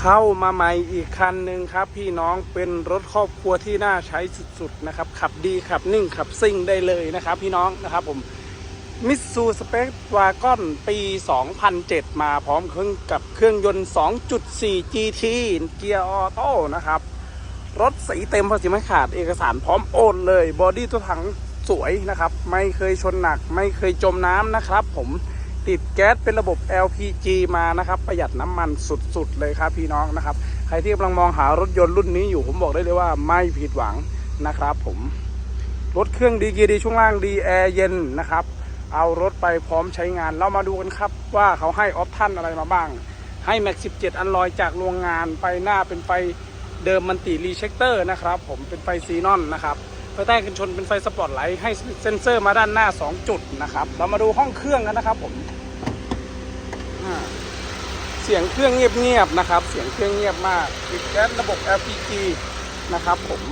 เข้ามาใหม่อีกคันหนึ่งครับ พี่น้องเป็นรถครอบครัวที่น่าใช้สุดๆนะครับ ขับดีขับนิ่งขับซิ่งได้เลยนะครับ พี่น้องนะครับผมมิตซูสเปกวากอนปี 2007 มาพร้อมเครื่องกับเครื่องยนต์ 2.4 GT เกียร์ออโต้นะครับ รถสีเต็มภาษีไม่ขาดเอกสารพร้อมโอนเลย บอดี้ตัวถังสวยนะครับ ไม่เคยชนหนัก ไม่เคยจมน้ำนะครับผม ติดแก๊สเป็นระบบ LPG มานะครับ ประหยัดน้ำมันสุดๆ เลยครับพี่น้องนะครับ ใครที่กำลังมองหารถยนต์รุ่นนี้อยู่ผมบอกได้เลยว่าไม่ผิดหวังนะครับผมรถเครื่องดีเกียร์ดีช่วงล่างดีแอร์เย็นนะครับ เอารถไปพร้อมใช้งาน เรามาดูกันครับว่าเขาให้ออปชั่นอะไรมาบ้าง ให้แม็ก17 อันลอยจากโรงงานไปหน้าเป็นไฟเดิมมันติรีเช็คเตอร์นะครับ ผมเป็นไฟซีนอนนะครับ ไฟใต้กันชนเป็นไฟสปอตไลท์ให้เซ็นเซอร์มาด้านหน้า 2 จุดนะครับ เรามาดูห้องเครื่องกันนะครับผมเสียงเครื่องเงียบๆนะครับ เสียงเครื่องเงียบมากติดแก๊สระบบ LPG นะครับผม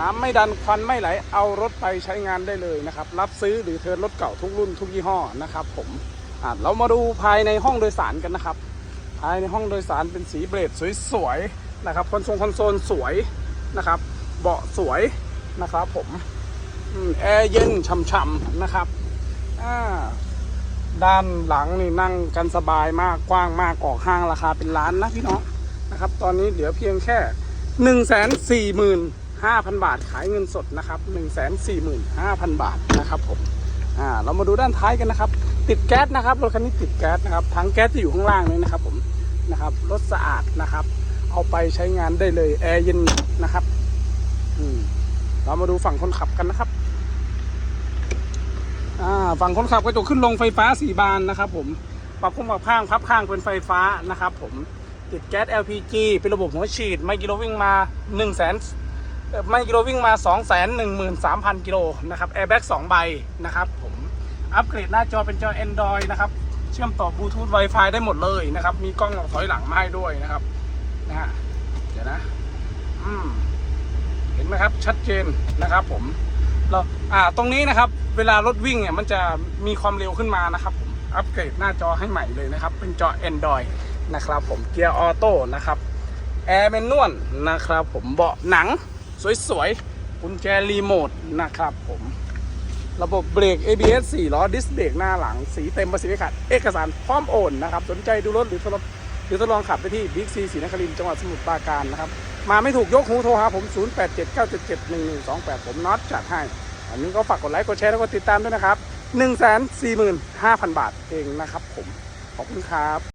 น้ำไม่ดันควันไม่ไหล เอารถไปใช้งานได้เลยนะครับ รับซื้อหรือเทิร์นรถเก่าทุกรุ่นทุกยี่ห้อนะครับ ผมเรามาดูภายในห้องโดยสารกันนะครับ ภายในห้องโดยสารเป็นสีเบรดสวยๆนะครับคอนโซลคอนโซลสวยนะครับ เบาะสวย นะครับผมแอร์เย็นช่ำๆนะครับด้านหลังนี่นั่งกันสบายมากกว้างมากออกห้างราคาเป็นล้านนะพี่น้องนะครับ ตอนนี้เหลือเพียงแค่หนึ่งแสนสี่หมื่นห้าพันบาทขายเงินสดนะครับหนึ่งแสนสี่หมื่นห้าพันบาทนะครับผมอ่าเรามาดูด้านท้ายกันนะครับ ติดแก๊สนะครับรถคันนี้ติดแก๊สนะครับถังแก๊สที่อยู่ข้างล่างนี้นะครับผมนะครับรถสะอาดนะครับ เอาไปใช้งานได้เลยแอร์เย็นนะครับ เรามาดูฝั่งคนขับกันนะครับ อ่า ฝั่งคนขับกระจกขึ้นลงไฟฟ้าสี่บานนะครับ ผม ปรับพุ่มปรับข้าง พับข้างเป็นไฟฟ้านะครับ ผม ติดแก๊ส LPG เป็นระบบหัวฉีด ไม่กิโลวิ่งมา1นึ่งแสนไม่กิโลวิ่งมา 2 1 3 0 0 0 กิโลนะครับแอร์แบ็ก2ใบนะครับผมอัปเกรดหน้าจอเป็นจอ Android นะครับ เชื่อมต่อบลูทูธ Wi-Fi ได้หมดเลยนะครับ มีกล้องถอยหลังมาให้ด้วยนะครับนะฮะเดี๋ยวนะ อืม นไหมครับชัดเจนนะครับผมเราอ่าตรงนี้นะครับ เวลารถวิ่งเนี่ยมันจะมีความเร็วขึ้นมานะครับผมอัปเกรดหน้าจอให้ใหม่เลยนะครับ เป็นจอ Android นะครับผมเกียร์ออโต้นะครับแอร์แมนนวลนะครับผมเบาะหนังสวยๆกุญแจรีโมทนะครับผมระบบเบรก ABS 4ล้อดิสเบรกหน้าหลัง สีเต็มประสิทธิภาพเอกสารพร้อมโอนนะครับ สนใจดูรถหรือทดลองหรือทดลองขับไปที่บิ๊กซีศรีนครินทร์จังหวัดสมุทรปราการนะครับ มาไม่ถูกยกหูโทรหาผม 0879771128 ผมน็อตจัดให้ อันนี้ก็ฝากกดไลค์ กดแชร์ แล้วก็ติดตามด้วยนะครับ 145,000 บาทเองนะครับผม ขอบคุณครับ